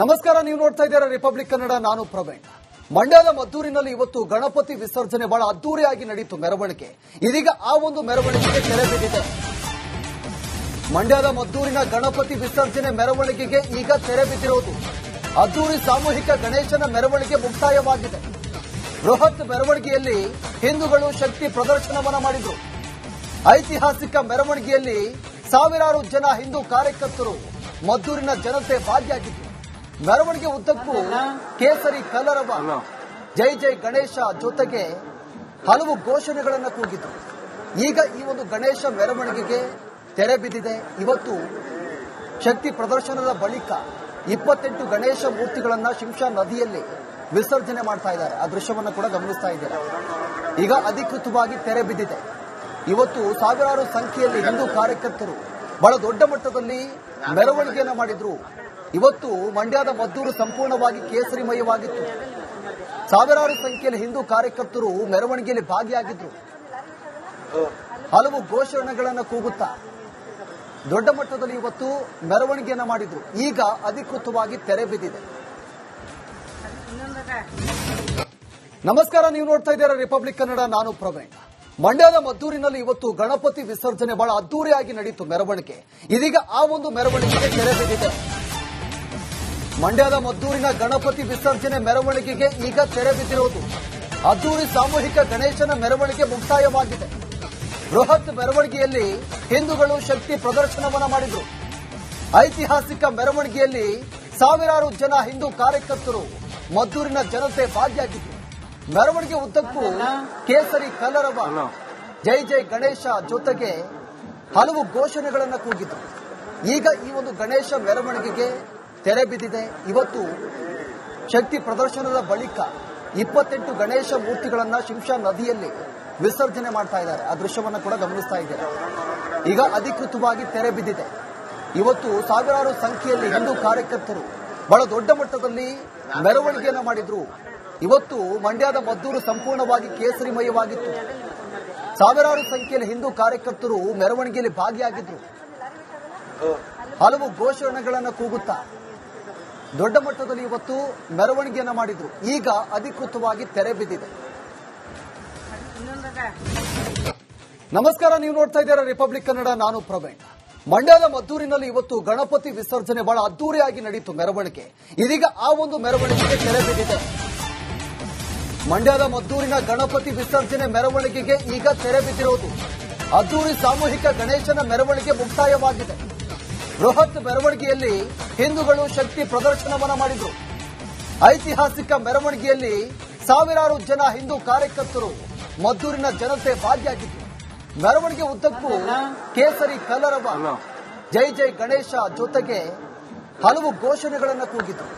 ನಮಸ್ಕಾರ, ನೀವು ನೋಡ್ತಾ ಇದ್ದೀರಾ ರಿಪಬ್ಲಿಕ್ ಕನ್ನಡ ನಾನು ಪ್ರವೀಣ್. ಮಂಡ್ಯದ ಮದ್ದೂರಿನಲ್ಲಿ ಇವತ್ತು ಗಣಪತಿ ವಿಸರ್ಜನೆ ಬಹಳ ಅದ್ದೂರಿಯಾಗಿ ನಡೆಯಿತು ಮೆರವಣಿಗೆ. ಇದೀಗ ಆ ಒಂದು ಮೆರವಣಿಗೆಗೆ ತೆರೆ ಬಿದ್ದಿದೆ. ಮಂಡ್ಯದ ಮದ್ದೂರಿನ ಗಣಪತಿ ವಿಸರ್ಜನೆ ಮೆರವಣಿಗೆಗೆ ಈಗ ತೆರೆ ಬಿದ್ದಿರೋದು. ಅದ್ದೂರಿ ಸಾಮೂಹಿಕ ಗಣೇಶನ ಮೆರವಣಿಗೆ ಮುಕ್ತಾಯವಾಗಿದೆ. ಬೃಹತ್ ಮೆರವಣಿಗೆಯಲ್ಲಿ ಹಿಂದೂಗಳು ಶಕ್ತಿ ಪ್ರದರ್ಶನವನ್ನ ಮಾಡಿದ್ರು. ಐತಿಹಾಸಿಕ ಮೆರವಣಿಗೆಯಲ್ಲಿ ಸಾವಿರಾರು ಜನ ಹಿಂದೂ ಕಾರ್ಯಕರ್ತರು ಮದ್ದೂರಿನ ಜನತೆ ಭಾಗಿಯಾಗಿದ್ರು. ಮೆರವಣಿಗೆ ಉದ್ದಕ್ಕೂ ಕೇಸರಿ ಕಲರವ ಜೈ ಜೈ ಗಣೇಶ ಜೊತೆಗೆ ಹಲವು ಘೋಷಣೆಗಳನ್ನು ಕೂಗಿದ್ರು. ಈಗ ಈ ಒಂದು ಗಣೇಶ ಮೆರವಣಿಗೆಗೆ ತೆರೆ ಬಿದ್ದಿದೆ. ಇವತ್ತು ಶಕ್ತಿ ಪ್ರದರ್ಶನದ ಬಳಿಕ ಇಪ್ಪತ್ತೆಂಟು ಗಣೇಶ ಮೂರ್ತಿಗಳನ್ನ ಶಿಂಷಾ ನದಿಯಲ್ಲಿ ವಿಸರ್ಜನೆ ಮಾಡ್ತಾ ಇದ್ದಾರೆ. ಆ ದೃಶ್ಯವನ್ನು ಕೂಡ ಗಮನಿಸ್ತಾ ಇದ್ದಾರೆ? ಈಗ ಅಧಿಕೃತವಾಗಿ ತೆರೆ ಬಿದ್ದಿದೆ. ಇವತ್ತು ಸಾವಿರಾರು ಸಂಖ್ಯೆಯಲ್ಲಿ ಹಿಂದೂ ಕಾರ್ಯಕರ್ತರು ಬಹಳ ದೊಡ್ಡ ಮಟ್ಟದಲ್ಲಿ ಮೆರವಣಿಗೆಯನ್ನ ಮಾಡಿದ್ರು. ಇವತ್ತು ಮಂಡ್ಯದ ಮದ್ದೂರು ಸಂಪೂರ್ಣವಾಗಿ ಕೇಸರಿಮಯವಾಗಿತ್ತು. ಸಾವಿರಾರು ಸಂಖ್ಯೆಯಲ್ಲಿ ಹಿಂದೂ ಕಾರ್ಯಕರ್ತರು ಮೆರವಣಿಗೆಯಲ್ಲಿ ಭಾಗಿಯಾಗಿದ್ರು. ಹಲವು ಘೋಷಣೆಗಳನ್ನು ಕೂಗುತ್ತಾ ದೊಡ್ಡ ಮಟ್ಟದಲ್ಲಿ ಇವತ್ತು ಮೆರವಣಿಗೆಯನ್ನು ಮಾಡಿದ್ರು. ಈಗ ಅಧಿಕೃತವಾಗಿ ತೆರೆ ಬಿದ್ದಿದೆ. ನಮಸ್ಕಾರ, ನೀವು ನೋಡ್ತಾ ಇದ್ದೀರಾ ರಿಪಬ್ಲಿಕ್ ಕನ್ನಡ, ನಾನು ಪ್ರವೀಣ್. ಮಂಡ್ಯದ ಮದ್ದೂರಿನಲ್ಲಿ ಇವತ್ತು ಗಣಪತಿ ವಿಸರ್ಜನೆ ಬಹಳ ಅದ್ದೂರಿಯಾಗಿ ನಡೆಯಿತು ಮೆರವಣಿಗೆ. ಇದೀಗ ಆ ಒಂದು ಮೆರವಣಿಗೆಗೆ ತೆರೆ ಬಿದ್ದಿದೆ. ಮಂಡ್ಯದ ಮದ್ದೂರಿನ ಗಣಪತಿ ವಿಸರ್ಜನೆ ಮೆರವಣಿಗೆಗೆ ಈಗ ತೆರೆ ಬಿದ್ದಿರುವುದು ಅದ್ದೂರಿ ಸಾಮೂಹಿಕ ಗಣೇಶನ ಮೆರವಣಿಗೆ ಮುಕ್ತಾಯವಾಗಿದೆ. ಬೃಹತ್ ಮೆರವಣಿಗೆಯಲ್ಲಿ ಹಿಂದೂಗಳು ಶಕ್ತಿ ಪ್ರದರ್ಶನವನ್ನ ಮಾಡಿದ್ರು. ಐತಿಹಾಸಿಕ ಮೆರವಣಿಗೆಯಲ್ಲಿ ಸಾವಿರಾರು ಜನ ಹಿಂದೂ ಕಾರ್ಯಕರ್ತರು ಮದ್ದೂರಿನ ಜನತೆ ಭಾಗಿಯಾಗಿದ್ರು. ಮೆರವಣಿಗೆ ಉದ್ದಕ್ಕೂ ಕೇಸರಿ ಕಲರವ ಜೈ ಜೈ ಗಣೇಶ ಜೊತೆಗೆ ಹಲವು ಘೋಷಣೆಗಳನ್ನು ಕೂಗಿದ್ರು. ಈಗ ಈ ಒಂದು ಗಣೇಶ ಮೆರವಣಿಗೆಗೆ ತೆರೆ ಬಿದ್ದಿದೆ. ಇವತ್ತು ಶಕ್ತಿ ಪ್ರದರ್ಶನದ ಬಳಿಕ ಇಪ್ಪತ್ತೆಂಟು ಗಣೇಶ ಮೂರ್ತಿಗಳನ್ನ ಶಿಂಷಾ ನದಿಯಲ್ಲಿ ವಿಸರ್ಜನೆ ಮಾಡ್ತಾ ಇದ್ದಾರೆ. ಆ ದೃಶ್ಯವನ್ನು ಕೂಡ ಗಮನಿಸ್ತಾ ಇದ್ದಾರೆ? ಈಗ ಅಧಿಕೃತವಾಗಿ ತೆರೆ ಬಿದ್ದಿದೆ. ಇವತ್ತು ಸಾವಿರಾರು ಸಂಖ್ಯೆಯಲ್ಲಿ ಹಿಂದೂ ಕಾರ್ಯಕರ್ತರು ಬಹಳ ದೊಡ್ಡ ಮಟ್ಟದಲ್ಲಿ ಮೆರವಣಿಗೆಯನ್ನ ಮಾಡಿದ್ರು. ಇವತ್ತು ಮಂಡ್ಯದ ಮದ್ದೂರು ಸಂಪೂರ್ಣವಾಗಿ ಕೇಸರಿಮಯವಾಗಿತ್ತು. ಸಾವಿರಾರು ಸಂಖ್ಯೆಯಲ್ಲಿ ಹಿಂದೂ ಕಾರ್ಯಕರ್ತರು ಮೆರವಣಿಗೆಯಲ್ಲಿ ಭಾಗಿಯಾಗಿದ್ರು. ಹಲವು ಘೋಷಣೆಗಳನ್ನು ಕೂಗುತ್ತಾ ದೊಡ್ಡ ಮಟ್ಟದಲ್ಲಿ ಇವತ್ತು ಮೆರವಣಿಗೆಯನ್ನ ಮಾಡಿದ್ರು. ಈಗ ಅಧಿಕೃತವಾಗಿ ತೆರೆ ಬಿದ್ದಿದೆ. ನಮಸ್ಕಾರ, ನೀವು ನೋಡ್ತಾ ಇದ್ದೀರಾ ರಿಪಬ್ಲಿಕ್ ಕನ್ನಡ, ನಾನು ಪ್ರವೀಣ್. ಮಂಡ್ಯದ ಮದ್ದೂರಿನಲ್ಲಿ ಇವತ್ತು ಗಣಪತಿ ವಿಸರ್ಜನೆ ಬಹಳ ಅದ್ದೂರಿಯಾಗಿ ನಡೆಯಿತು ಮೆರವಣಿಗೆ. ಇದೀಗ ಆ ಒಂದು ಮೆರವಣಿಗೆಗೆ ತೆರೆ ಬಿದ್ದಿದೆ. ಮಂಡ್ಯದ ಮದ್ದೂರಿನ ಗಣಪತಿ ವಿಸರ್ಜನೆ ಮೆರವಣಿಗೆಗೆ ಈಗ ತೆರೆ ಬಿದ್ದಿರುವುದು ಅದ್ದೂರಿ ಸಾಮೂಹಿಕ ಗಣೇಶನ ಮೆರವಣಿಗೆ ಮುಕ್ತಾಯವಾಗಿದೆ. ಬೃಹತ್ ಮೆರವಣಿಗೆಯಲ್ಲಿ ಹಿಂದೂಗಳು ಶಕ್ತಿ ಪ್ರದರ್ಶನವನ್ನ ಮಾಡಿದ್ರು. ಐತಿಹಾಸಿಕ ಮೆರವಣಿಗೆಯಲ್ಲಿ ಸಾವಿರಾರು ಜನ ಹಿಂದೂ ಕಾರ್ಯಕರ್ತರು ಮದ್ದೂರಿನ ಜನತೆ ಭಾಗಿಯಾಗಿದ್ರು. ಮೆರವಣಿಗೆ ಉದ್ದಕ್ಕೂ ಕೇಸರಿ ಕಲರವ ಜೈ ಜೈ ಗಣೇಶ ಜೊತೆಗೆ ಹಲವು ಘೋಷಣೆಗಳನ್ನು ಕೂಗಿದ್ರು.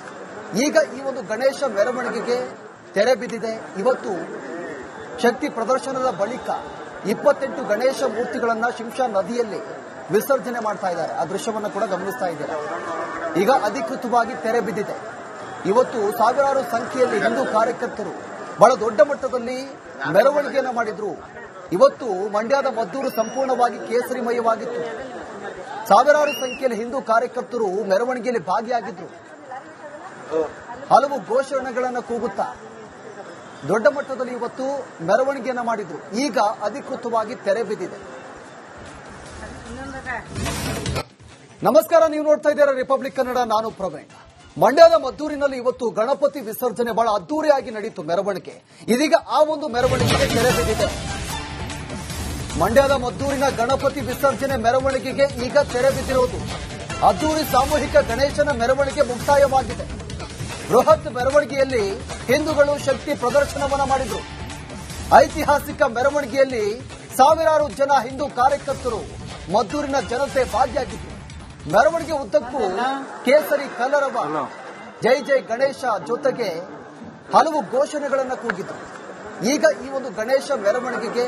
ಈಗ ಈ ಒಂದು ಗಣೇಶ ಮೆರವಣಿಗೆಗೆ ತೆರೆ ಬಿದ್ದಿದೆ. ಇವತ್ತು ಶಕ್ತಿ ಪ್ರದರ್ಶನದ ಬಳಿಕ ಇಪ್ಪತ್ತೆಂಟು ಗಣೇಶ ಮೂರ್ತಿಗಳನ್ನ ಶಿಂಷಾ ನದಿಯಲ್ಲಿ ವಿಸರ್ಜನೆ ಮಾಡ್ತಾ ಇದ್ದಾರೆ. ಆ ದೃಶ್ಯವನ್ನು ಕೂಡ ಗಮನಿಸ್ತಾ ಇದ್ದಾರೆ? ಈಗ ಅಧಿಕೃತವಾಗಿ ತೆರೆ ಬಿದ್ದಿದೆ. ಇವತ್ತು ಸಾವಿರಾರು ಸಂಖ್ಯೆಯಲ್ಲಿ ಹಿಂದೂ ಕಾರ್ಯಕರ್ತರು ಬಹಳ ದೊಡ್ಡ ಮಟ್ಟದಲ್ಲಿ ಮೆರವಣಿಗೆಯನ್ನು ಮಾಡಿದ್ರು. ಇವತ್ತು ಮಂಡ್ಯದ ಮದ್ದೂರು ಸಂಪೂರ್ಣವಾಗಿ ಕೇಸರಿಮಯವಾಗಿತ್ತು. ಸಾವಿರಾರು ಸಂಖ್ಯೆಯಲ್ಲಿ ಹಿಂದೂ ಕಾರ್ಯಕರ್ತರು ಮೆರವಣಿಗೆಯಲ್ಲಿ ಭಾಗಿಯಾಗಿದ್ರು. ಹಲವು ಘೋಷಣೆಗಳನ್ನು ಕೂಗುತ್ತಾ ದೊಡ್ಡ ಮಟ್ಟದಲ್ಲಿ ಇವತ್ತು ಮೆರವಣಿಗೆಯನ್ನು ಮಾಡಿದ್ರು. ಈಗ ಅಧಿಕೃತವಾಗಿ ತೆರೆ ಬಿದ್ದಿದೆ. ನಮಸ್ಕಾರ, ನೀವು ನೋಡ್ತಾ ಇದ್ದೀರಾ ರಿಪಬ್ಲಿಕ್ ಕನ್ನಡ. ನಾನು ಪ್ರವೀಣ್. ಮಂಡ್ಯದ ಮದ್ದೂರಿನಲ್ಲಿ ಇವತ್ತು ಗಣಪತಿ ವಿಸರ್ಜನೆ ಬಹಳ ಅದ್ದೂರಿಯಾಗಿ ನಡೆಯಿತು ಮೆರವಣಿಗೆ. ಇದೀಗ ಆ ಒಂದು ಮೆರವಣಿಗೆಗೆ ತೆರೆ ಬಿದ್ದಿದೆ. ಮಂಡ್ಯದ ಮದ್ದೂರಿನ ಗಣಪತಿ ವಿಸರ್ಜನೆ ಮೆರವಣಿಗೆಗೆ ಈಗ ತೆರೆ ಬಿದ್ದಿರುವುದು ಅದ್ದೂರಿ ಸಾಮೂಹಿಕ ಗಣೇಶನ ಮೆರವಣಿಗೆ ಮುಕ್ತಾಯವಾಗಿದೆ. ಬೃಹತ್ ಮೆರವಣಿಗೆಯಲ್ಲಿ ಹಿಂದೂಗಳು ಶಕ್ತಿ ಪ್ರದರ್ಶನವನ್ನ ಮಾಡಿದ್ರು. ಐತಿಹಾಸಿಕ ಮೆರವಣಿಗೆಯಲ್ಲಿ ಸಾವಿರಾರು ಜನ ಹಿಂದೂ ಕಾರ್ಯಕರ್ತರು ಮದ್ದೂರಿನ ಜನತೆ ಭಾಗಿಯಾಗಿದ್ರು. ಮೆರವಣಿಗೆ ಉದ್ದಕ್ಕೂ ಕೇಸರಿ ಕಲರವ ಜೈ ಜೈ ಗಣೇಶ ಜೊತೆಗೆ ಹಲವು ಘೋಷಣೆಗಳನ್ನು ಕೂಗಿದ್ರು. ಈಗ ಈ ಒಂದು ಗಣೇಶ ಮೆರವಣಿಗೆಗೆ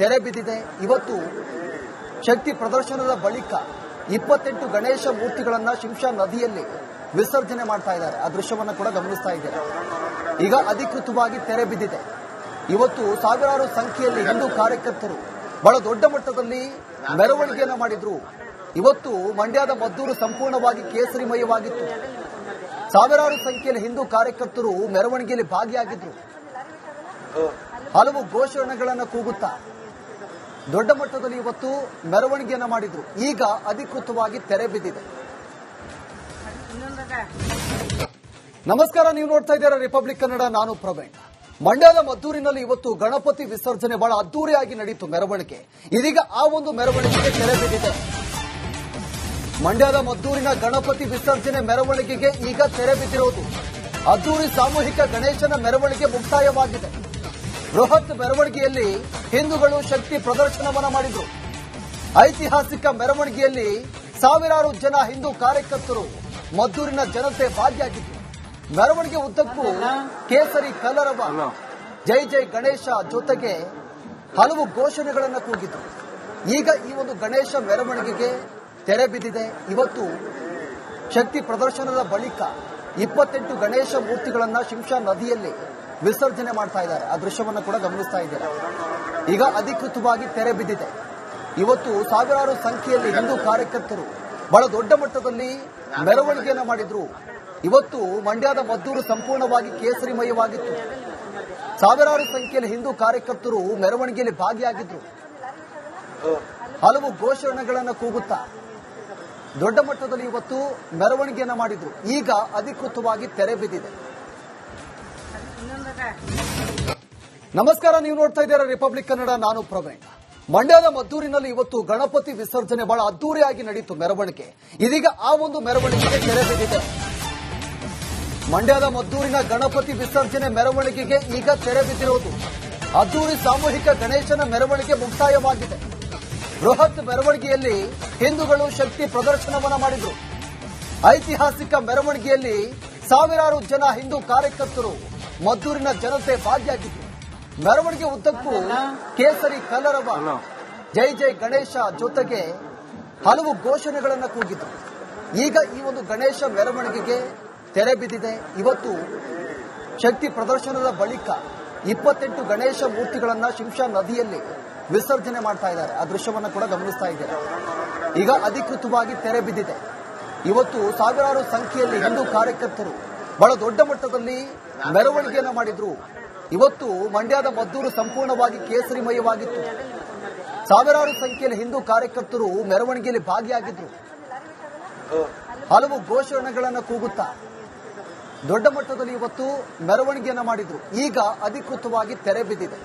ತೆರೆ ಬಿದ್ದಿದೆ. ಇವತ್ತು ಶಕ್ತಿ ಪ್ರದರ್ಶನದ ಬಳಿಕ ಇಪ್ಪತ್ತೆಂಟು ಗಣೇಶ ಮೂರ್ತಿಗಳನ್ನು ಶಿಂಷಾ ನದಿಯಲ್ಲಿ ವಿಸರ್ಜನೆ ಮಾಡ್ತಾ ಇದ್ದಾರೆ. ಆ ದೃಶ್ಯವನ್ನು ಕೂಡ ಗಮನಿಸ್ತಾ ಇದ್ದಾರೆ? ಈಗ ಅಧಿಕೃತವಾಗಿ ತೆರೆ ಬಿದ್ದಿದೆ. ಇವತ್ತು ಸಾವಿರಾರು ಸಂಖ್ಯೆಯಲ್ಲಿ ಹಿಂದೂ ಕಾರ್ಯಕರ್ತರು ಬಹಳ ದೊಡ್ಡ ಮಟ್ಟದಲ್ಲಿ ಮೆರವಣಿಗೆಯನ್ನ ಮಾಡಿದ್ರು. ಇವತ್ತು ಮಂಡ್ಯದ ಮದ್ದೂರು ಸಂಪೂರ್ಣವಾಗಿ ಕೇಸರಿಮಯವಾಗಿತ್ತು. ಸಾವಿರಾರು ಸಂಖ್ಯೆಯಲ್ಲಿ ಹಿಂದೂ ಕಾರ್ಯಕರ್ತರು ಮೆರವಣಿಗೆಯಲ್ಲಿ ಭಾಗಿಯಾಗಿದ್ರು. ಹಲವು ಘೋಷಣೆಗಳನ್ನು ಕೂಗುತ್ತಾ ದೊಡ್ಡ ಮಟ್ಟದಲ್ಲಿ ಇವತ್ತು ಮೆರವಣಿಗೆಯನ್ನ ಮಾಡಿದ್ರು. ಈಗ ಅಧಿಕೃತವಾಗಿ ತೆರೆ ಬಿದ್ದಿದೆ. ನಮಸ್ಕಾರ, ನೀವು ನೋಡ್ತಾ ಇದ್ದೀರಾ ರಿಪಬ್ಲಿಕ್ ಕನ್ನಡ ನಾನು ಪ್ರವೀಣ್. ಮಂಡ್ಯದ ಮದ್ದೂರಿನಲ್ಲಿ ಇವತ್ತು ಗಣಪತಿ ವಿಸರ್ಜನೆ ಬಹಳ ಅದ್ದೂರಿಯಾಗಿ ನಡೆಯಿತು ಮೆರವಣಿಗೆ. ಇದೀಗ ಆ ಒಂದು ಮೆರವಣಿಗೆಗೆ ತೆರೆ ಬಿದ್ದಿದೆ. ಮಂಡ್ಯದ ಮದ್ದೂರಿನ ಗಣಪತಿ ವಿಸರ್ಜನೆ ಮೆರವಣಿಗೆಗೆ ಈಗ ತೆರೆ ಬಿದ್ದಿರೋದು. ಅದ್ದೂರಿ ಸಾಮೂಹಿಕ ಗಣೇಶನ ಮೆರವಣಿಗೆ ಮುಕ್ತಾಯವಾಗಿದೆ. ಬೃಹತ್ ಮೆರವಣಿಗೆಯಲ್ಲಿ ಹಿಂದೂಗಳು ಶಕ್ತಿ ಪ್ರದರ್ಶನವನ್ನ ಮಾಡಿದ್ರು. ಐತಿಹಾಸಿಕ ಮೆರವಣಿಗೆಯಲ್ಲಿ ಸಾವಿರಾರು ಜನ ಹಿಂದೂ ಕಾರ್ಯಕರ್ತರು ಮದ್ದೂರಿನ ಜನತೆ ಭಾಗಿಯಾಗಿದ್ರು ಮೆರವಣಿಗೆ ಉದ್ದಕ್ಕೂ ಕೇಸರಿ ಕಲರವ ಜೈ ಜೈ ಗಣೇಶ ಜೊತೆಗೆ ಹಲವು ಘೋಷಣೆಗಳನ್ನು ಕೂಗಿದ್ರು. ಈಗ ಈ ಒಂದು ಗಣೇಶ ಮೆರವಣಿಗೆಗೆ ತೆರೆ ಬಿದ್ದಿದೆ. ಇವತ್ತು ಶಕ್ತಿ ಪ್ರದರ್ಶನದ ಬಳಿಕ ಇಪ್ಪತ್ತೆಂಟು ಗಣೇಶ ಮೂರ್ತಿಗಳನ್ನ ಶಿಂಷಾ ನದಿಯಲ್ಲಿ ವಿಸರ್ಜನೆ ಮಾಡ್ತಾ ಇದ್ದಾರೆ. ಆ ದೃಶ್ಯವನ್ನು ಕೂಡ ಗಮನಿಸ್ತಾ ಇದ್ದಾರೆ? ಈಗ ಅಧಿಕೃತವಾಗಿ ತೆರೆ ಬಿದ್ದಿದೆ. ಇವತ್ತು ಸಾವಿರಾರು ಸಂಖ್ಯೆಯಲ್ಲಿ ಹಿಂದೂ ಕಾರ್ಯಕರ್ತರು ಬಹಳ ದೊಡ್ಡ ಮಟ್ಟದಲ್ಲಿ ಮೆರವಣಿಗೆಯನ್ನು ಮಾಡಿದ್ರು. ಇವತ್ತು ಮಂಡ್ಯದ ಮದ್ದೂರು ಸಂಪೂರ್ಣವಾಗಿ ಕೇಸರಿಮಯವಾಗಿತ್ತು. ಸಾವಿರಾರು ಸಂಖ್ಯೆಯಲ್ಲಿ ಹಿಂದೂ ಕಾರ್ಯಕರ್ತರು ಮೆರವಣಿಗೆಯಲ್ಲಿ ಭಾಗಿಯಾಗಿದ್ರು. ಹಲವು ಘೋಷಣೆಗಳನ್ನು ಕೂಗುತ್ತಾ ದೊಡ್ಡ ಮಟ್ಟದಲ್ಲಿ ಇವತ್ತು ಮೆರವಣಿಗೆಯನ್ನು ಮಾಡಿದ್ರು. ಈಗ ಅಧಿಕೃತವಾಗಿ ತೆರೆ ಬಿದ್ದಿದೆ. ನಮಸ್ಕಾರ, ನೀವು ನೋಡ್ತಾ ಇದ್ದೀರಾ ರಿಪಬ್ಲಿಕ್ ಕನ್ನಡ, ನಾನು ಪ್ರವೀಣ್. ಮಂಡ್ಯದ ಮದ್ದೂರಿನಲ್ಲಿ ಇವತ್ತು ಗಣಪತಿ ವಿಸರ್ಜನೆ ಬಹಳ ಅದ್ದೂರಿಯಾಗಿ ನಡೆಯಿತು ಮೆರವಣಿಗೆ. ಇದೀಗ ಆ ಒಂದು ಮೆರವಣಿಗೆಗೆ ತೆರೆ ಬಿದ್ದಿದೆ. ಮಂಡ್ಯದ ಮದ್ದೂರಿನ ಗಣಪತಿ ವಿಸರ್ಜನೆ ಮೆರವಣಿಗೆಗೆ ಈಗ ತೆರೆ ಬಿದ್ದಿರುವುದು. ಅದ್ದೂರಿ ಸಾಮೂಹಿಕ ಗಣೇಶನ ಮೆರವಣಿಗೆ ಮುಕ್ತಾಯವಾಗಿದೆ. ಬೃಹತ್ ಮೆರವಣಿಗೆಯಲ್ಲಿ ಹಿಂದೂಗಳು ಶಕ್ತಿ ಪ್ರದರ್ಶನವನ್ನ ಮಾಡಿದ್ರು. ಐತಿಹಾಸಿಕ ಮೆರವಣಿಗೆಯಲ್ಲಿ ಸಾವಿರಾರು ಜನ ಹಿಂದೂ ಕಾರ್ಯಕರ್ತರು ಮದ್ದೂರಿನ ಜನತೆ ಭಾಗಿಯಾಗಿದ್ರು. ಮೆರವಣಿಗೆ ಉದ್ದಕ್ಕೂ ಕೇಸರಿ ಕಲರವ ಜೈ ಜೈ ಗಣೇಶ ಜೊತೆಗೆ ಹಲವು ಘೋಷಣೆಗಳನ್ನು ಕೂಗಿದ್ರು. ಈಗ ಈ ಒಂದು ಗಣೇಶ ಮೆರವಣಿಗೆಗೆ ತೆರೆ ಬಿದ್ದಿದೆ. ಇವತ್ತು ಶಕ್ತಿ ಪ್ರದರ್ಶನದ ಬಳಿಕ ಇಪ್ಪತ್ತೆಂಟು ಗಣೇಶ ಮೂರ್ತಿಗಳನ್ನ ಶಿಂಷಾ ನದಿಯಲ್ಲಿ ವಿಸರ್ಜನೆ ಮಾಡ್ತಾ ಇದ್ದಾರೆ. ಆ ದೃಶ್ಯವನ್ನು ಕೂಡ ಗಮನಿಸ್ತಾ ಇದ್ದಾರೆ? ಈಗ ಅಧಿಕೃತವಾಗಿ ತೆರೆ ಬಿದ್ದಿದೆ. ಇವತ್ತು ಸಾವಿರಾರು ಸಂಖ್ಯೆಯಲ್ಲಿ ಹಿಂದೂ ಕಾರ್ಯಕರ್ತರು ಬಹಳ ದೊಡ್ಡ ಮಟ್ಟದಲ್ಲಿ ಮೆರವಣಿಗೆಯನ್ನ ಮಾಡಿದ್ರು. ಇವತ್ತು ಮಂಡ್ಯದ ಮದ್ದೂರು ಸಂಪೂರ್ಣವಾಗಿ ಕೇಸರಿಮಯವಾಗಿತ್ತು. ಸಾವಿರಾರು ಸಂಖ್ಯೆಯಲ್ಲಿ ಹಿಂದೂ ಕಾರ್ಯಕರ್ತರು ಮೆರವಣಿಗೆಯಲ್ಲಿ ಭಾಗಿಯಾಗಿದ್ರು. ಹಲವು ಘೋಷಣೆಗಳನ್ನು ಕೂಗುತ್ತಾ ದೊಡ್ಡ ಮಟ್ಟದಲ್ಲಿ ಇವತ್ತು ಮೆರವಣಿಗೆಯನ್ನು ಮಾಡಿದ್ರು. ಈಗ ಅಧಿಕೃತವಾಗಿ ತೆರೆ ಬಿದ್ದಿದೆ.